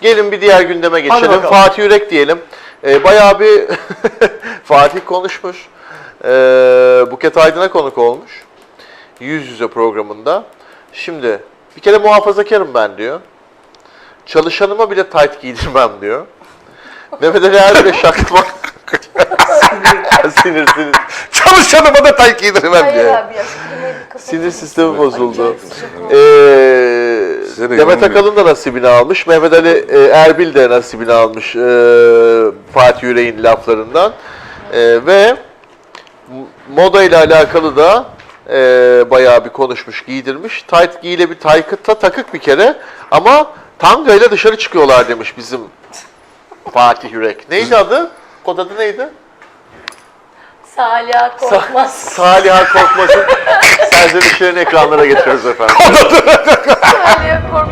Gelin bir diğer gündeme geçelim. Fatih Yürek diyelim. Ee, bayağı bir Fatih konuşmuş. Ee, Buket Aydın'a konuk olmuş. Yüz yüze programında. Şimdi bir kere muhafazakarım ben diyor. Çalışanıma bile tayt giydirmem diyor. Mehmet Ali Erbil'e şaklama. sinir sinir. Çalışanıma da tayt giydirmem Hayır diyor. abi Sinir sistemi bozuldu. Ee, Demet Akalın da nasibini almış. Mehmet Ali e, Erbil de nasibini almış e, Fatih Yüreğin laflarından. E, ve moda ile alakalı da e, bayağı bir konuşmuş, giydirmiş. Tayt giyle bir taykıta takık bir kere ama tanga ile dışarı çıkıyorlar demiş bizim Fatih Yürek. Neydi adı? Kod adı neydi? Salih Korkmaz. Saliha Korkmaz'ın serzenişlerini ekranlara getiriyoruz efendim. Salih Korkmaz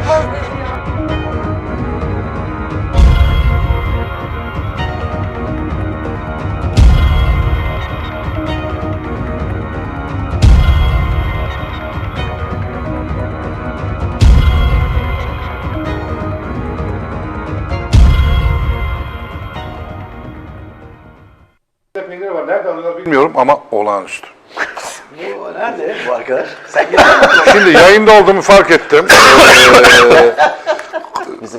peyniri var. Nerede alıyorlar bilmiyorum ama olağanüstü. Bu nerede bu arkadaş? Sen gel. Şimdi yayında olduğumu fark ettim.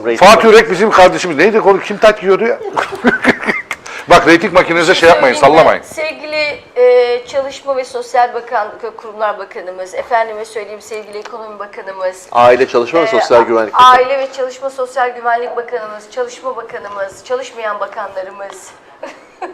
Ee, Fatih Ürek bizim kardeşimiz. Neydi konu? Kim tat yiyordu ya? Bak reyting makinenize şey yapmayın, sallamayın. Sevgili e, Çalışma ve Sosyal Bakanlık ve Kurumlar Bakanımız, efendime söyleyeyim sevgili Ekonomi Bakanımız, Aile Çalışma ve e, Sosyal Güvenlik Bakanı. Aile ve Çalışma Sosyal Güvenlik Bakanımız, Çalışma Bakanımız, çalışmayan bakanlarımız,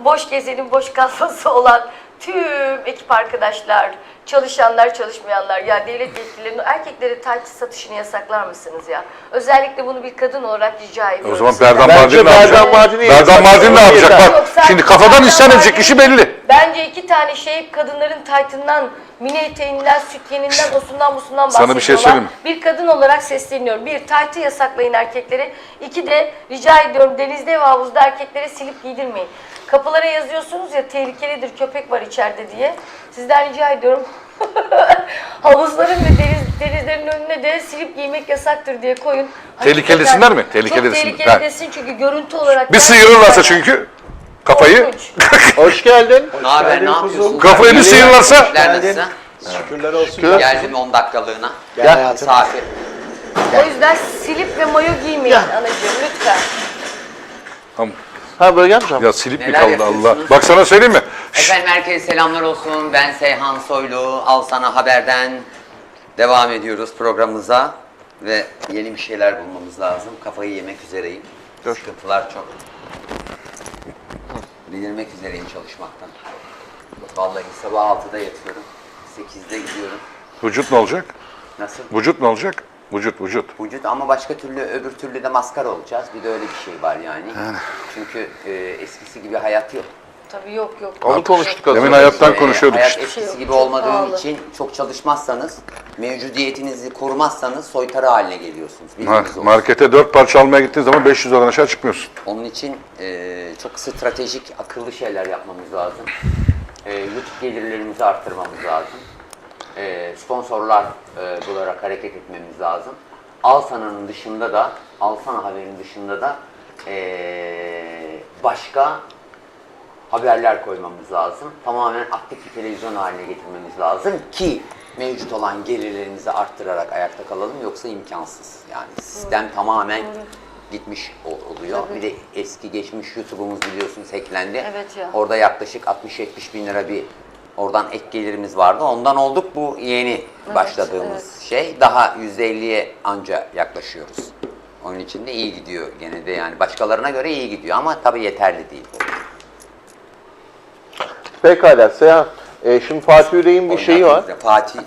boş gezenin boş kalfası olan tüm ekip arkadaşlar, çalışanlar, çalışmayanlar, ya devlet yetkililerinin erkeklere tayt satışını yasaklar mısınız ya? Özellikle bunu bir kadın olarak rica ediyorum. O zaman sizden. Berdan Mardin ne Berdan yapacak? Mardin'i Berdan Mardin ne yapacak? Yok, Bak şimdi kafadan Berdan isyan edecek Mardin- kişi belli. Bence iki tane şey kadınların taytından, mini eteğinden, süt yeninden, osundan busundan bahsediyorlar. Sana bir şey söyleyeyim mi? Bir kadın olarak sesleniyorum. Bir, taytı yasaklayın erkeklere. İki de rica ediyorum denizde ve havuzda erkeklere silip giydirmeyin. Kapılara yazıyorsunuz ya tehlikelidir köpek var içeride diye. Sizden rica ediyorum havuzların ve deniz, denizlerin önüne de silip giymek yasaktır diye koyun. Tehlikelisinler mi? Çok Tehlikelisin. desin çünkü görüntü olarak... Bir sıyırırlarsa çünkü kafayı, Korkunç. Hoş geldin. Ne haber, ne yapıyorsun? kafayı bir sıyırırlarsa İşler? Şükürler olsun. Şükür. Geldim 10 dakikalığına. Gel hayatım. Misafir. O yüzden silip ve mayo giymeyin anacığım lütfen. Ha böyle gelmeyeceğim. ya silip mi Neler kaldı yapıyorsunuz? Allah. Bak sana söyleyeyim mi? Efendim herkese selamlar olsun. Ben Seyhan Soylu. Al sana haberden devam ediyoruz programımıza. Ve yeni bir şeyler bulmamız lazım. Kafayı yemek üzereyim. Dur. Sıkıntılar çok. Delirmek üzereyim çalışmaktan. Vallahi sabah 6'da yatıyorum. 8'de gidiyorum. Vücut ne olacak? Nasıl? Vücut ne olacak? Vücut, vücut. Vücut ama başka türlü öbür türlü de maskara olacağız. Bir de öyle bir şey var yani. Çünkü e, eskisi gibi hayat yok. Tabii yok yok. Onu konuştuk az Demin önce. hayattan Ee, konuşuyorduk hayat işte. eskisi Şey gibi olmadığın pahalı. için çok çalışmazsanız, mevcudiyetinizi korumazsanız soytarı haline geliyorsunuz. Ha, olsun. markete dört parça almaya gittiğin zaman 500 liradan aşağı çıkmıyorsun. Onun için e, çok stratejik, akıllı şeyler yapmamız lazım. E, YouTube gelirlerimizi arttırmamız lazım. E, sponsorlar e, bularak hareket etmemiz lazım. Alsana'nın dışında da, Alsana haberin dışında da e, başka haberler koymamız lazım. Tamamen aktif bir televizyon haline getirmemiz lazım ki mevcut olan gelirlerimizi arttırarak ayakta kalalım yoksa imkansız. Yani sistem tamamen gitmiş ol- oluyor. Bir de eski geçmiş YouTube'umuz biliyorsunuz hacklendi. Evet ya. Orada yaklaşık 60-70 bin lira bir oradan ek gelirimiz vardı. Ondan olduk bu yeni başladığımız şey. Daha %50'ye anca yaklaşıyoruz. Onun için de iyi gidiyor gene de yani başkalarına göre iyi gidiyor ama tabii yeterli değil. Pekala Seyhan. E, şimdi Fatih Yüreğin bir şeyi var. Fatih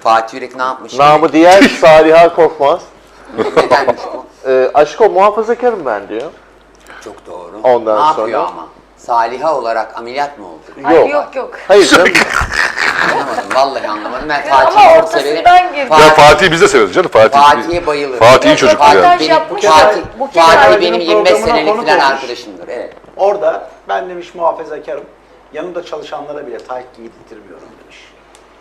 Fatih Yürek ne yapmış? Namı diğer Saliha Korkmaz. Nedenmiş bu? E, aşko muhafazakarım ben diyor. Çok doğru. Ondan ne yapıyor sonra- ama? Saliha olarak ameliyat mı oldu? Hayır Yok. yok yok. Hayır canım. Anlamadım. Vallahi anlamadım. Ben Ama Fatih'i çok severim. ortasından girdi. Ya Fatih, Fatih'i biz de severiz canım. Fatih. Fatih'e bayılırım. Fatih iyi Yok, çocuk. Fatih- benim, yapmış Fatih. Bu kez Fatih benim bir 25 programına senelik konuk falan olmuş. arkadaşımdır. Evet. Orada ben demiş muhafazakarım. Yanımda çalışanlara bile tayt giydirtmiyorum demiş.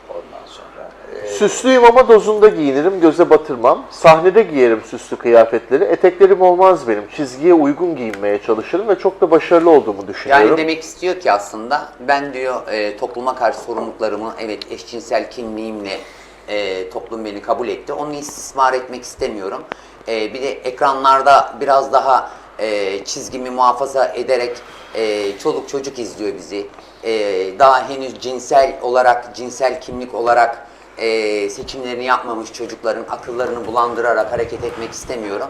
Ondan sonra. e, Süslüyüm ama dozunda giyinirim, göze batırmam. Sahnede giyerim süslü kıyafetleri. Eteklerim olmaz benim. Çizgiye uygun giyinmeye çalışırım ve çok da başarılı olduğumu düşünüyorum. Yani demek istiyor ki aslında ben diyor e, topluma karşı sorumluluklarımı evet eşcinsel kimliğimle e, toplum beni kabul etti. Onu istismar etmek istemiyorum. E, bir de ekranlarda biraz daha e, çizgimi muhafaza ederek e, çoluk çocuk izliyor bizi. E, daha henüz cinsel olarak, cinsel kimlik olarak e, seçimlerini yapmamış çocukların akıllarını bulandırarak hareket etmek istemiyorum.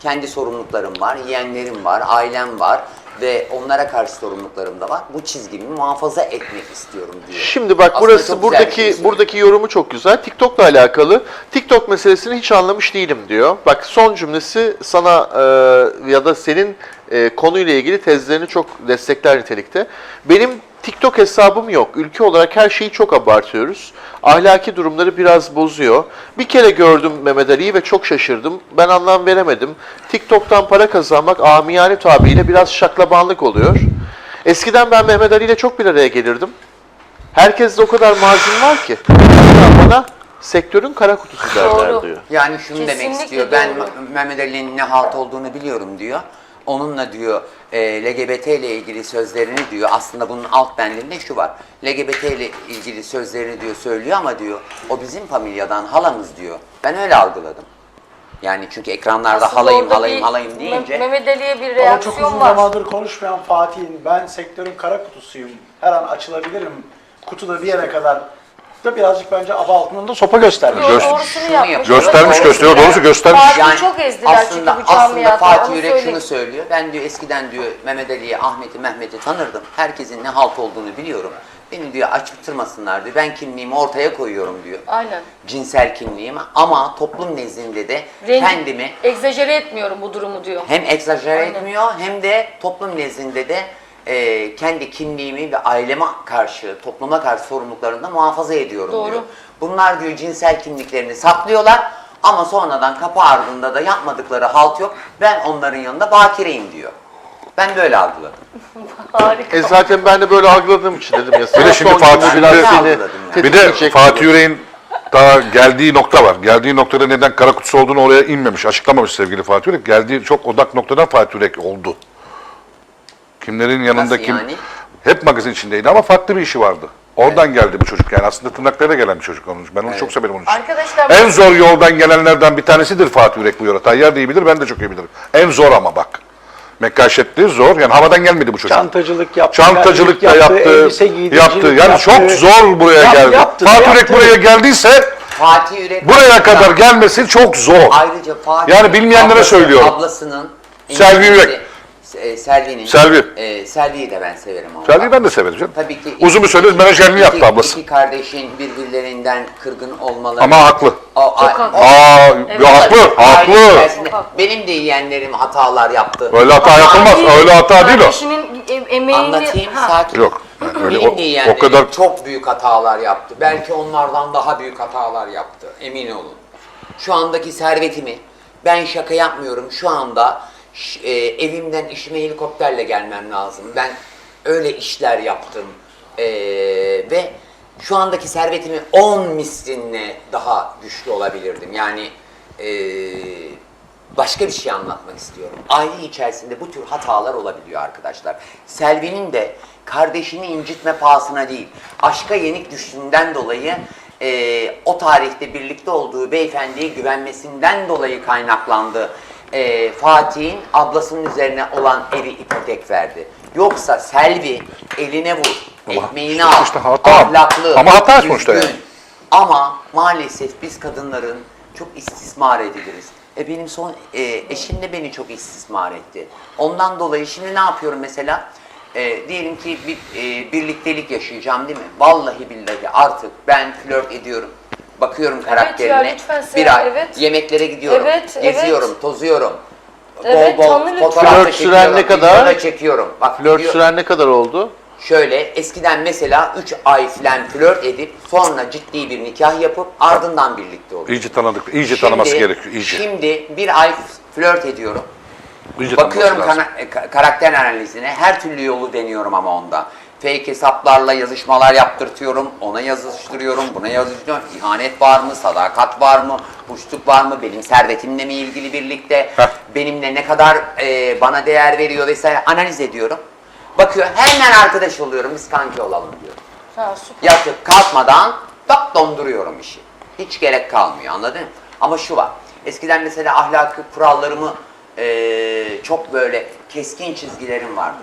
Kendi sorumluluklarım var, yeğenlerim var, ailem var ve onlara karşı sorumluluklarım da var. Bu çizgimi muhafaza etmek istiyorum diyor. Şimdi bak Aslında burası buradaki şey buradaki yorumu çok güzel. TikTok'la alakalı. TikTok meselesini hiç anlamış değilim diyor. Bak son cümlesi sana e, ya da senin e, konuyla ilgili tezlerini çok destekler nitelikte. Benim TikTok hesabım yok. Ülke olarak her şeyi çok abartıyoruz. Ahlaki durumları biraz bozuyor. Bir kere gördüm Mehmet Ali'yi ve çok şaşırdım. Ben anlam veremedim. TikTok'tan para kazanmak amiyane tabiriyle biraz şaklabanlık oluyor. Eskiden ben Mehmet Ali ile çok bir araya gelirdim. Herkeste o kadar mazim var ki. Bana sektörün kara kutusu derler Doğru. diyor. Yani şunu demek Kesinlikle istiyor. Ben doğru. Mehmet Ali'nin ne halt olduğunu biliyorum diyor. Onunla diyor e, LGBT ile ilgili sözlerini diyor. Aslında bunun alt bendinde şu var. LGBT ile ilgili sözlerini diyor söylüyor ama diyor o bizim familyadan halamız diyor. Ben öyle algıladım. Yani çünkü ekranlarda Aslında halayım orada halayım bir halayım deyince Mehmet Ali'ye bir Ama çok reaksiyon uzun var. zamandır konuşmayan Fatih'in ben sektörün kara kutusuyum, her an açılabilirim, kutuda bir yere kadar da birazcık bence aba altında sopa göstermiş. Göster- doğrusunu yapmış. Göstermiş, gösteriyor, doğrusu göstermiş. Fatih'i çok ezdiler aslında, çünkü bu aslında camiada. Fatih onu Yürek söyleyeyim. şunu söylüyor. Ben diyor eskiden diyor Mehmet Ali'yi, Ahmet'i, Mehmet'i tanırdım. Herkesin ne halt olduğunu biliyorum. Beni diyor açtırmasınlar diyor. Ben kimliğimi ortaya koyuyorum diyor. Aynen. Cinsel kimliğimi ama toplum nezdinde de Rengi- kendimi Egzajere etmiyorum bu durumu diyor. hem egzajere etmiyor hem de toplum nezdinde de e, kendi kimliğimi ve aileme karşı, topluma karşı sorumluluklarını da muhafaza ediyorum Doğru. diyor. Bunlar diyor cinsel kimliklerini saklıyorlar ama sonradan kapı ardında da yapmadıkları halt yok. Ben onların yanında bakireyim diyor. Ben böyle algıladım. Harika. E zaten ben de böyle algıladığım için dedim ya. Bir de şimdi Fatih biraz bir de- seni. Bir de Fatih. Yüreğin daha geldiği nokta var. Geldiği noktada neden kara kutusu olduğunu oraya inmemiş, açıklamamış sevgili Fatih Yürek. Geldiği çok odak noktadan Fatih Yürek oldu. Kimlerin yanında Nasıl kim? yani? Hep magazin içindeydi ama farklı bir işi vardı. Oradan geldi bu çocuk yani aslında tırnaklara gelen bir çocuk onun. Ben onu çok severim onun için. Arkadaşlar En zor yoldan gelenlerden bir tanesidir Fatih Yürek bu yola. Tayyar da iyi bilir, ben de çok iyi bilirim. En zor ama bak. Mekkaşetli zor. Yani havadan gelmedi bu çocuk. Çantacılık yaptı, Çantacılık da yaptı, elbise giydiricilik yaptı. Yani yaptı. çok zor buraya Yap- geldi. yaptı, Fatih Yürek yaptı. buraya geldiyse Fatih Yürek buraya kadar gelmesi çok zor. Ayrıca Fatih Yani bilmeyenlere söylüyorum. Ablasının Selvi İngilizce- Yürek. E, Selvi'nin. Selvi. E, Selvi'yi de ben severim ama. Selvi'yi ben de severim canım. Tabii ki. Uzun bir süre iki- menajerliğini iki- yaptı ablası. İki kardeşin birbirlerinden kırgın olmaları. Ama haklı. O, Çok a- haklı. Aa, Evet. ya haklı, haklı. Benim de yeğenlerim hatalar yaptı. Öyle hata yapılmaz, öyle hata değil o. Kardeşinin emeğini... Anlatayım Ha. sakin. Yok. yani öyle Benim o, o kadar çok büyük hatalar yaptı. Belki onlardan daha büyük hatalar yaptı. Emin olun. Şu andaki servetimi ben şaka yapmıyorum. Şu anda e, evimden işime helikopterle gelmem lazım. Ben öyle işler yaptım. E, ve şu andaki servetimi 10 mislinle daha güçlü olabilirdim. Yani e, başka bir şey anlatmak istiyorum. Aile içerisinde bu tür hatalar olabiliyor arkadaşlar. Selvi'nin de kardeşini incitme pahasına değil, aşka yenik düştüğünden dolayı e, o tarihte birlikte olduğu beyefendiye güvenmesinden dolayı kaynaklandı. E, Fatih'in ablasının üzerine olan evi ipotek verdi. Yoksa Selvi eline vur, Ama ekmeğini al, işte hata. ahlaklı, Ama hata sonuçta düzgün. yani. Ama maalesef biz kadınların çok istismar ediliriz. E benim son e, eşim de beni çok istismar etti. Ondan dolayı şimdi ne yapıyorum mesela? E, diyelim ki bir e, birliktelik yaşayacağım değil mi? Vallahi billahi artık ben flört ediyorum. Bakıyorum karakterine. lütfen Seher, bir ay evet. yemeklere gidiyorum. Evet, geziyorum, evet. tozuyorum. Evet, bol bol fotoğraf Flört süren çekiyorum, ne kadar? çekiyorum. Bak Flört video- süren ne kadar oldu? Şöyle eskiden mesela 3 ay falan flört edip sonra ciddi bir nikah yapıp ardından birlikte oluyor. iyice tanıdık, iyice tanıması gerekiyor, iyice. Şimdi bir ay flört ediyorum. iyice Bakıyorum kana- ka- karakter analizine her türlü yolu deniyorum ama onda. Fake hesaplarla yazışmalar yaptırtıyorum. Ona yazıştırıyorum, buna yazıştırıyorum. İhanet var mı, sadakat var mı, uçluk var mı, benim servetimle mi ilgili birlikte, benimle ne kadar e, bana değer veriyor vesaire analiz ediyorum. Bakıyor hemen arkadaş oluyorum, biz kanki olalım diyor. Ha, süper. Yatıp kalkmadan tak donduruyorum işi. Hiç gerek kalmıyor anladın mı? Ama şu var. Eskiden mesela ahlaki kurallarımı eee, çok böyle keskin çizgilerim vardı.